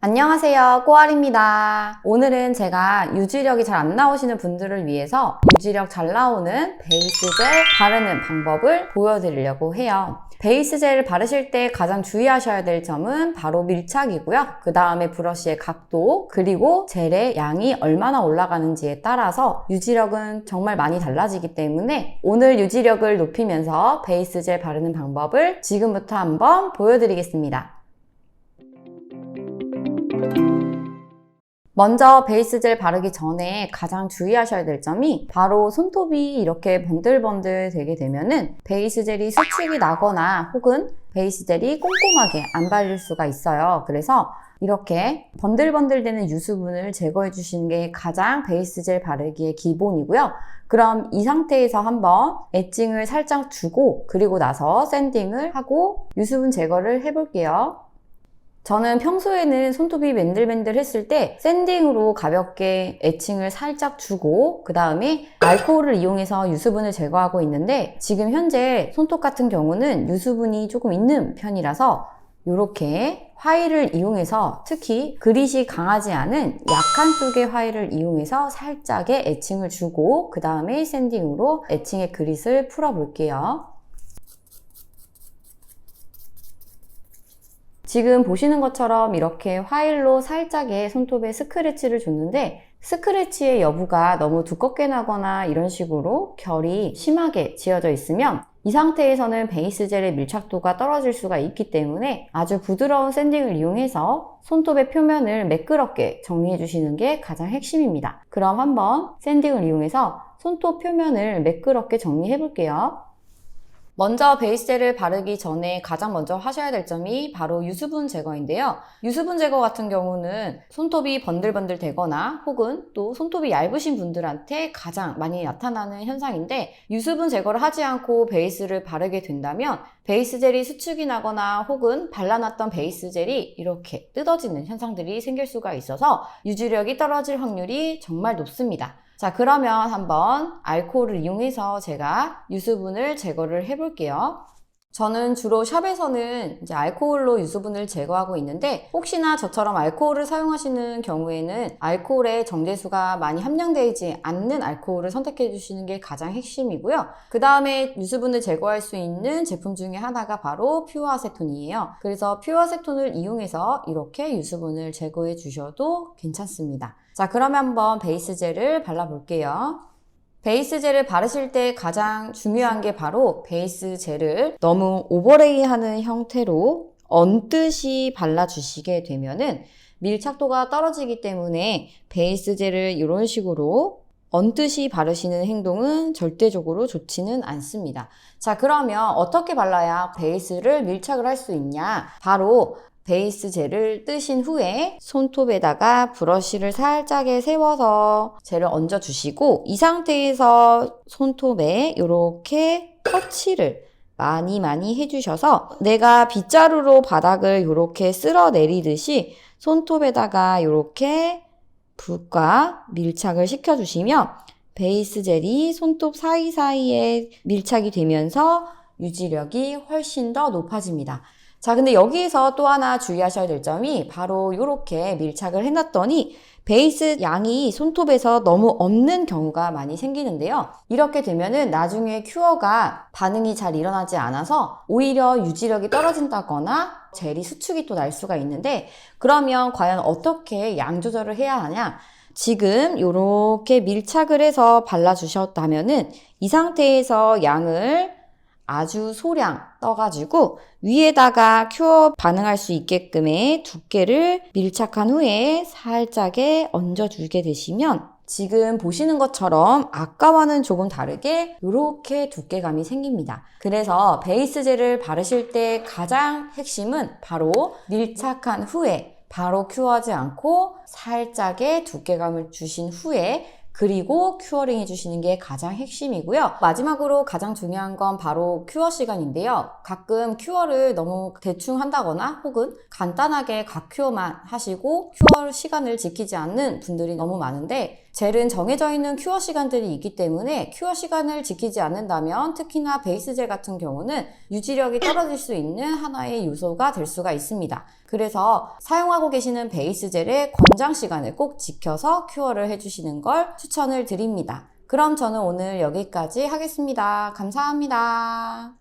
안녕하세요. 꼬알입니다. 오늘은 제가 유지력이 잘 안 나오시는 분들을 위해서 유지력 잘 나오는 베이스 젤 바르는 방법을 보여드리려고 해요. 베이스 젤을 바르실 때 가장 주의하셔야 될 점은 바로 밀착이고요. 그 다음에 브러쉬의 각도 그리고 젤의 양이 얼마나 올라가는지에 따라서 유지력은 정말 많이 달라지기 때문에 오늘 유지력을 높이면서 베이스 젤 바르는 방법을 지금부터 한번 보여드리겠습니다 먼저 베이스 젤 바르기 전에 가장 주의하셔야 될 점이 바로 손톱이 이렇게 번들번들 되게 되면은 베이스 젤이 수축이 나거나 혹은 베이스 젤이 꼼꼼하게 안 발릴 수가 있어요. 그래서 이렇게 번들번들 되는 유수분을 제거해 주시는 게 가장 베이스 젤 바르기의 기본이고요. 그럼 이 상태에서 한번 엣징을 살짝 주고 그리고 나서 샌딩을 하고 유수분 제거를 해볼게요. 저는 평소에는 손톱이 맨들맨들 했을 때 샌딩으로 가볍게 애칭을 살짝 주고 그 다음에 알코올을 이용해서 유수분을 제거하고 있는데 지금 현재 손톱 같은 경우는 유수분이 조금 있는 편이라서 이렇게 화일을 이용해서 특히 그릿이 강하지 않은 약한 쪽의 화일을 이용해서 살짝의 애칭을 주고 그 다음에 샌딩으로 애칭의 그릿을 풀어 볼게요. 지금 보시는 것처럼 이렇게 화일로 살짝의 손톱에 스크래치를 줬는데 스크래치의 여부가 너무 두껍게 나거나 이런 식으로 결이 심하게 지어져 있으면 이 상태에서는 베이스 젤의 밀착도가 떨어질 수가 있기 때문에 아주 부드러운 샌딩을 이용해서 손톱의 표면을 매끄럽게 정리해 주시는 게 가장 핵심입니다. 그럼 한번 샌딩을 이용해서 손톱 표면을 매끄럽게 정리해 볼게요. 먼저 베이스젤을 바르기 전에 가장 먼저 하셔야 될 점이 바로 유수분 제거인데요. 유수분 제거 같은 경우는 손톱이 번들번들 되거나 혹은 또 손톱이 얇으신 분들한테 가장 많이 나타나는 현상인데 유수분 제거를 하지 않고 베이스를 바르게 된다면 베이스 젤이 수축이 나거나 혹은 발라놨던 베이스 젤이 이렇게 뜯어지는 현상들이 생길 수가 있어서 유지력이 떨어질 확률이 정말 높습니다. 자, 그러면 한번 알코올을 이용해서 제가 유수분을 제거를 해볼게요. 저는 주로 샵에서는 이제 알코올로 유수분을 제거하고 있는데 혹시나 저처럼 알코올을 사용하시는 경우에는 알코올의 정제수가 많이 함량되지 않는 알코올을 선택해 주시는 게 가장 핵심이고요. 그 다음에 유수분을 제거할 수 있는 제품 중에 하나가 바로 퓨어아세톤이에요. 그래서 퓨어아세톤을 이용해서 이렇게 유수분을 제거해 주셔도 괜찮습니다. 자, 그러면 한번 베이스 젤을 발라볼게요. 베이스 젤을 바르실 때 가장 중요한 게 바로 베이스 젤을 너무 오버레이 하는 형태로 얹듯이 발라주시게 되면은 밀착도가 떨어지기 때문에 베이스 젤을 이런 식으로 얹듯이 바르시는 행동은 절대적으로 좋지는 않습니다. 자, 그러면 어떻게 발라야 베이스를 밀착을 할 수 있냐? 바로 베이스 젤을 뜨신 후에 손톱에다가 브러쉬를 살짝에 세워서 젤을 얹어 주시고 이 상태에서 손톱에 이렇게 터치를 많이 많이 해주셔서 내가 빗자루로 바닥을 이렇게 쓸어 내리듯이 손톱에다가 이렇게 붓과 밀착을 시켜주시면 베이스 젤이 손톱 사이사이에 밀착이 되면서 유지력이 훨씬 더 높아집니다. 자, 근데 여기에서 또 하나 주의하셔야 될 점이 바로 이렇게 밀착을 해놨더니 베이스 양이 손톱에서 너무 없는 경우가 많이 생기는데요. 이렇게 되면은 나중에 큐어가 반응이 잘 일어나지 않아서 오히려 유지력이 떨어진다거나 젤이 수축이 또 날 수가 있는데 그러면 과연 어떻게 양 조절을 해야 하냐? 지금 이렇게 밀착을 해서 발라주셨다면은 이 상태에서 양을 아주 소량 떠가지고 위에다가 큐어 반응할 수 있게끔의 두께를 밀착한 후에 살짝에 얹어주게 되시면 지금 보시는 것처럼 아까와는 조금 다르게 이렇게 두께감이 생깁니다. 그래서 베이스 젤을 바르실 때 가장 핵심은 바로 밀착한 후에 바로 큐어하지 않고 살짝의 두께감을 주신 후에 그리고 큐어링 해주시는 게 가장 핵심이고요. 마지막으로 가장 중요한 건 바로 큐어 시간인데요. 가끔 큐어를 너무 대충 한다거나 혹은 간단하게 각 큐어만 하시고 큐어 시간을 지키지 않는 분들이 너무 많은데 젤은 정해져 있는 큐어 시간들이 있기 때문에 큐어 시간을 지키지 않는다면 특히나 베이스 젤 같은 경우는 유지력이 떨어질 수 있는 하나의 요소가 될 수가 있습니다. 그래서 사용하고 계시는 베이스 젤의 권장 시간을 꼭 지켜서 큐어를 해주시는 걸 추천을 드립니다. 그럼 저는 오늘 여기까지 하겠습니다. 감사합니다.